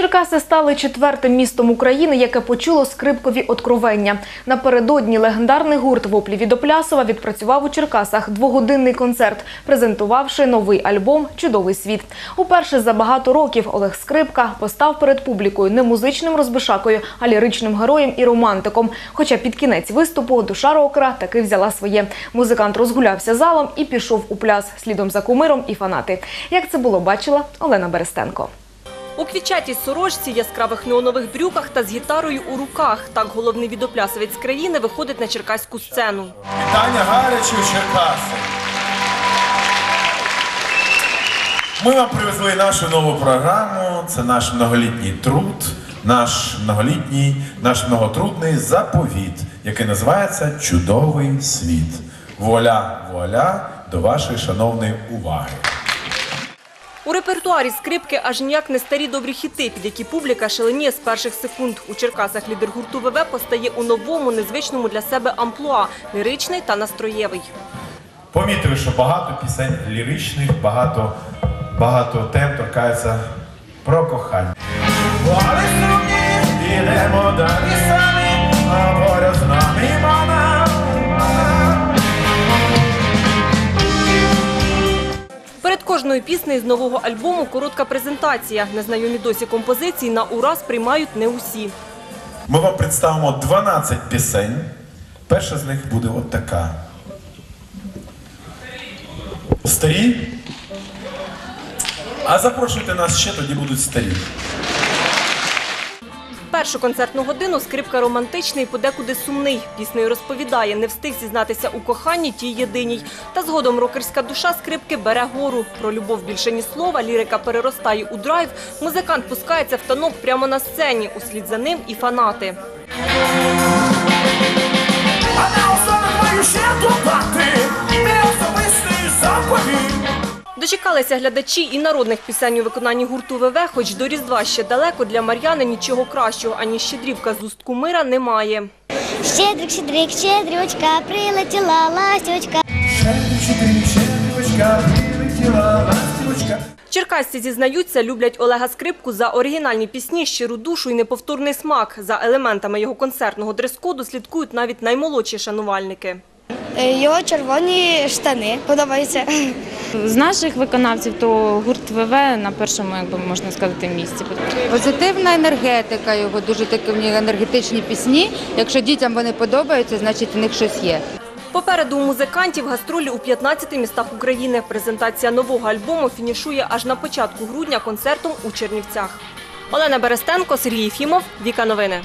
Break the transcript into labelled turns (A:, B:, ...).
A: Черкаси стали четвертим містом України, яке почуло скрипкові откровення. Напередодні легендарний гурт Воплі від Оплясова відпрацював у Черкасах двогодинний концерт, презентувавши новий альбом Чудовий світ. Уперше за багато років Олег Скрипка постав перед публікою не музичним розбишакою, а ліричним героєм і романтиком. Хоча під кінець виступу душа рокера таки взяла своє. Музикант розгулявся залом і пішов у пляс слідом за кумиром і фанати. Як це було, бачила Олена Берестенко.
B: У квітчатій сорочці, яскравих неонових брюках та з гітарою у руках. Так головний відоплясовець країни виходить на черкаську сцену.
C: Вітання гарячі Черкаси. Ми вам привезли нашу нову програму. Це наш многолітній труд, наш многолітній, наш многотрудний заповіт, який називається Чудовий світ. Вуаля, вуаля до вашої шановної уваги.
B: У репертуарі скрипки аж ніяк не старі добрі хіти, під які публіка шаленіє з перших секунд. У Черкасах лідер гурту ВВ постає у новому, незвичному для себе амплуа – ліричний та настроєвий.
C: Помітили, що багато пісень ліричних, багато, багато тем торкаються про кохання. Ідемо далі самі, а поряд з
B: Перед кожною піснею з нового альбому коротка презентація. Незнайомі досі композиції на ураз приймають не усі.
C: Ми вам представимо 12 пісень. Перша з них буде от така. Старі? А запрошуйте нас ще, тоді будуть старі.
B: Першу концертну годину скрипка романтичний подекуди сумний. Піснею розповідає, не встиг зізнатися у коханні тій єдиній. Та згодом рокерська душа скрипки бере гору. Про любов більше ні слова, лірика переростає у драйв. Музикант пускається в танок прямо на сцені. Услід за ним і фанати. Дочекалися глядачі і народних пісень у виконанні гурту ВВ, хоч до Різдва ще далеко для Мар'яни нічого кращого, ані щедрівка з уст кумира немає.
D: Щедрик, щедрик, щедрючка, прилетіла ластючка.
C: Щедрик, щедрочка, прилетіла ластівочка.
B: Черкасці зізнаються, люблять Олега Скрипку за оригінальні пісні, щиру душу і неповторний смак. За елементами його концертного дрес-коду слідкують навіть наймолодші шанувальники.
D: Е, Його червоні штани подобаються.
E: З наших виконавців то гурт ВВ на першому, якби можна сказати, місці.
F: Позитивна енергетика його, дуже такі в них енергетичні пісні. Якщо дітям вони подобаються, значить в них щось є.
B: Попереду у музикантів гастролі у 15 містах України. Презентація нового альбому фінішує аж на початку грудня концертом у Чернівцях. Олена Берестенко, Сергій Єфімов, Віка Новини.